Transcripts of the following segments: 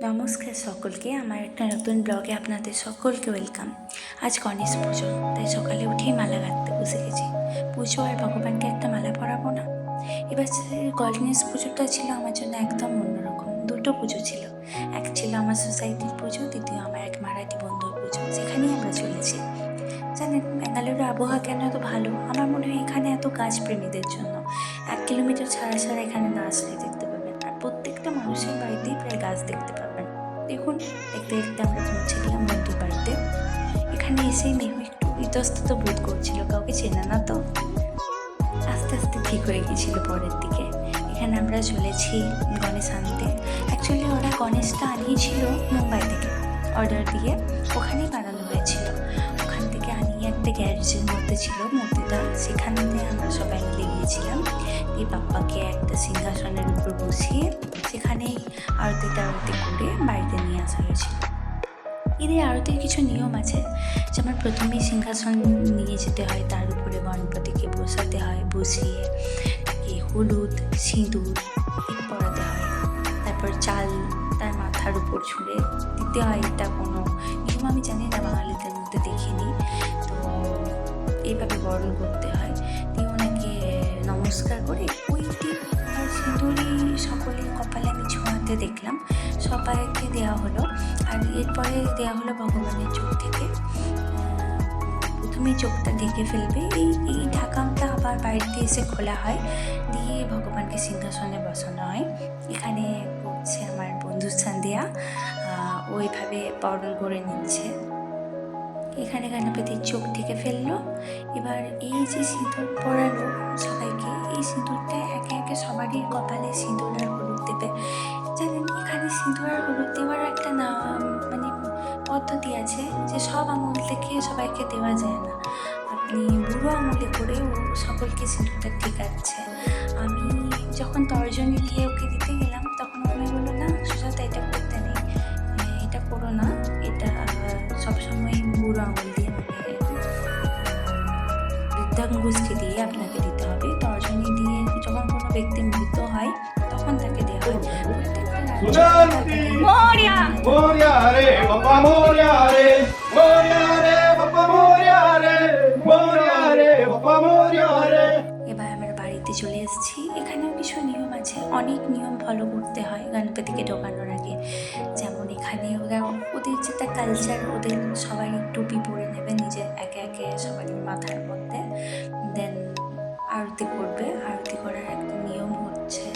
নমস্কার সকলকে, আমার একটা নতুন ব্লগে আপনাদের সকলকে ওয়েলকাম। আজ গণেশ পুজো, তাই সকালে উঠেই মালা গাঁথতে বসে গেছি। পুজো আর ভগবানকে একটা মালা পরাবো না? এবার গণেশ পুজোটা ছিল, আমার জন্য একদম অন্যরকম। দুটো পুজো ছিল। এক ছিল আমার সোসাইটির পুজো, দ্বিতীয় আমার এক মারাঠি বন্ধুর পুজো। সেখানেই আমরা চলেছি। জানেন, ব্যাঙ্গালোরের আবহাওয়া কেন এত ভালো? আমার মনে হয় এখানে এত গাছ প্রেমীদের জন্য। এক কিলোমিটার ছাড়া ছাড়া এখানে না আসলে দেখতে পাবেন। আর প্রত্যেকটা মানুষের বাড়িতেই প্রায় গাছ দেখতে পাবেন। দেখুন, দেখতে দেখতে আমরা পৌঁছেছিলাম বন্ধুর বাড়িতে। এখানে এসেই মেহু একটু ইতস্তত বোধ করছিল, কাউকে চেনা না তো। আস্তে আস্তে ঠিক হয়ে গিয়েছিল পরের দিকে। এখানে আমরা চলেছি গণেশ আনতে। অ্যাকচুয়ালি ওরা গণেশটা আনিয়েছিল মুম্বাই থেকে। অর্ডার দিয়ে ওখানেই বানানো হয়েছিল। ওখান থেকে আনিয়ে একটা গ্যারেজের মধ্যে ছিল মূর্তিটা সেখানে আমরা সবাই মিলে গিয়েছিলাম দিয়ে বাপ্পাকে একটা সিংহাসনের উপর বসিয়ে সেখানেই আরতি করে বাড়িতে নিয়ে আসা হয়েছিল। এদের আরতির কিছু নিয়ম আছে। যেমন প্রথমেই সিংহাসন নিয়ে যেতে হয়, তার উপরে গণপতিকে বসাতে হয়, বসিয়ে তাকে হলুদ, সিঁদুর পরাতে হয়। তারপর চাল তার মাথার উপর ছুঁড়ে দিতে হয়। এটা কোনো নিয়ম আমি জানি না, বাঙালিদের মধ্যে দেখিনি। তো এইভাবে বরণ করতে হয়। নমস্কার করে ওই টিপ আর সকলের কপালে আমি ছোঁয়াতে দেখলাম, সবাইকে দেওয়া হলো। আর এরপরে দেওয়া হলো ভগবানের চোখ থেকে। প্রথমে চোখটা ঢেকে ফেলবে, এই এই ঢাকামটা আবার বাড়িতে এসে খোলা হয়, দিয়ে ভগবানকে সিংহাসনে বসানো হয়। এখানে পড়ছে আমার বন্ধু সান্দিয়া ওইভাবে বরণ করে নিচ্ছে। এখানে গণপতির চোখ থেকে ফেলল। এবার এই যে সিঁদুর পরালো সবাইকে, এই সিঁদুরটা একে একে সবারই কপালে সিঁদুর আর হলুদ দেবে। জানেন, এখানে সিঁদুর আর হলুদ দেওয়ার একটা না মানে পদ্ধতি আছে যে সব আঙুল থেকে সবাইকে দেওয়া যায় না। আপনি বুড়ো আঙুলে করেও সকলকে সিঁদুরটা ঠেকাচ্ছে আমি যখন তর্জনী দিয়ে ওকে দিতে গেলাম বাড়িয়ে আপনাকে দিতে হবে। তর্জনী দিয়ে যখন কোনো ব্যক্তি মৃত হয় তখন তাকে দেওয়া হয়। এবার আমরা বাড়িতে চলে এসেছি। এখানেও কিছু নিয়ম আছে। অনেক নিয়ম ফলো করতে হয় গণপতিকে ঢোকানোর আগে। যেমন এখানে ওরা ওদের যেটা কালচার ওদের সবাই টুপি পরে নেবে। আরতি করবে। আরতি করার একটা নিয়ম হচ্ছে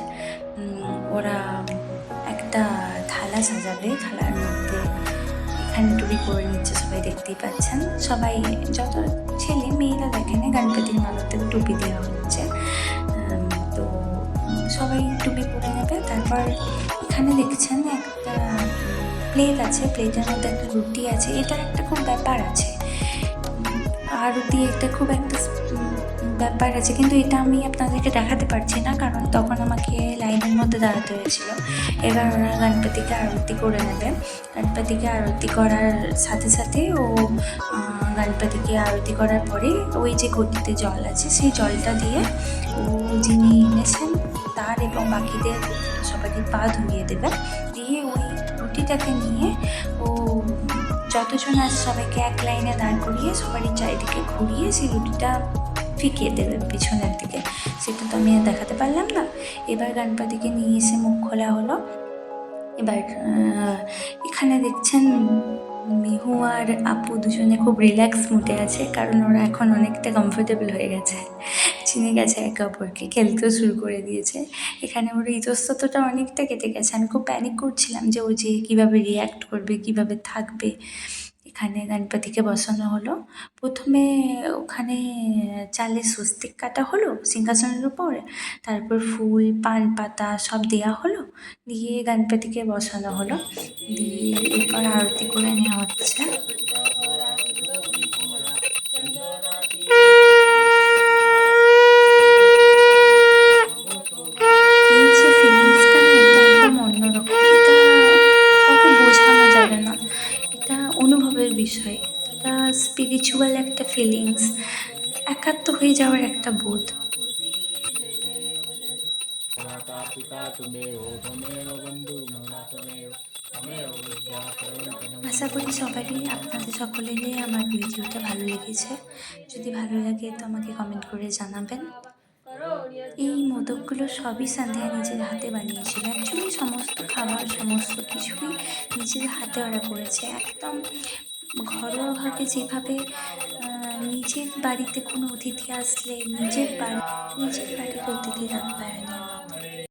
ওরা একটা থালা সাজাবে। থালার মধ্যে এখানে টুপি করে নিচ্ছে সবাই দেখতেই পাচ্ছেন। সবাই যত ছেলে মেয়েরা দেখেন গণপতির থেকে টুপি দেওয়া হচ্ছে। তো সবাই টুপি পরে নেবে। তারপর এখানে দেখছেন একটা প্লেট আছে। প্লেটের মধ্যে একটা রুটি আছে। এটার একটা খুব ব্যাপার আছে। উম, আরতি একটা খুব একটা ব্যাপার আছে, কিন্তু এটা আমি আপনাদেরকে দেখাতে পারছি না, কারণ তখন আমাকে লাইনের মধ্যে দাঁড়াতে হয়েছিল। এবার ওরা গণপতিকে আরতি করে নেবে। গণপতিকে আরতি করার সাথে সাথে ও গণপতিকে আরতি করার পরে ওই যে গতিতে জল আছে, সেই জলটা দিয়ে ও যিনি এনেছেন তার এবং বাকিদের সবাইকে পা ধুইয়ে দেবে। দিয়ে ওই রুটিটাকে নিয়ে ও যতজন আছে সবাইকে এক লাইনে দাঁড় করিয়ে সবারই চারিদিকে ঘুরিয়ে সেই রুটিটা ফিকিয়ে দেবে পিছনের দিকে। সেটা তো আমি আর দেখাতে পারলাম না। এবার গণপতিকে নিয়ে এসে মুখ খোলা হলো। এবার এখানে দেখছেন মিহু আর আপু দুজনে খুব রিল্যাক্স মুডে আছে, কারণ ওরা এখন অনেকটা কমফোর্টেবল হয়ে গেছে। চিনে গেছে একে অপরকে, খেলতেও শুরু করে দিয়েছে। এখানে ওর ইতস্ততটা অনেকটা কেটে গেছে। আমি খুব প্যানিক করছিলাম যে ও যে কীভাবে রিয়্যাক্ট করবে, কীভাবে থাকবে। এখানে গণপতিকে বসানো হলো। প্রথমে ওখানে চালে স্বস্তিক কাটা হলো সিংহাসনের উপর, তারপর ফুল, পান, পাতা সব দেওয়া হলো, দিয়ে গণপতিকে বসানো হলো। দিয়ে এরপর আরতি করে নেওয়া হচ্ছে এই যে ফিলিংসটা না এটা একদম অন্যরকম এটা কাউকে বোঝানো যাবে না এটা আনন্দের বিষয়, একটা স্পিরিচুয়াল একটা ফিলিংস একাত্ম হয়ে যাওয়ার একটা বোধ। আশা করি সবারই, আপনাদের সকলেরই আমার ভিডিওটা ভালো লেগেছে। যদি ভালো লাগে তো আমাকে কমেন্ট করে জানাবেন। এই মোদকগুলো সবই সন্ধ্যায় নিজের হাতে বানিয়েছিল। অ্যাকচুয়ালি সমস্ত খাবার, সমস্ত কিছুই নিজের হাতে ওরা করেছে। একদম ঘরোয়াভাবে যেভাবে নিজের বাড়িতে কোনো অতিথি আসলে নিজের বাড়ি নিজের বাড়ির অতিথি আপ্যায়নে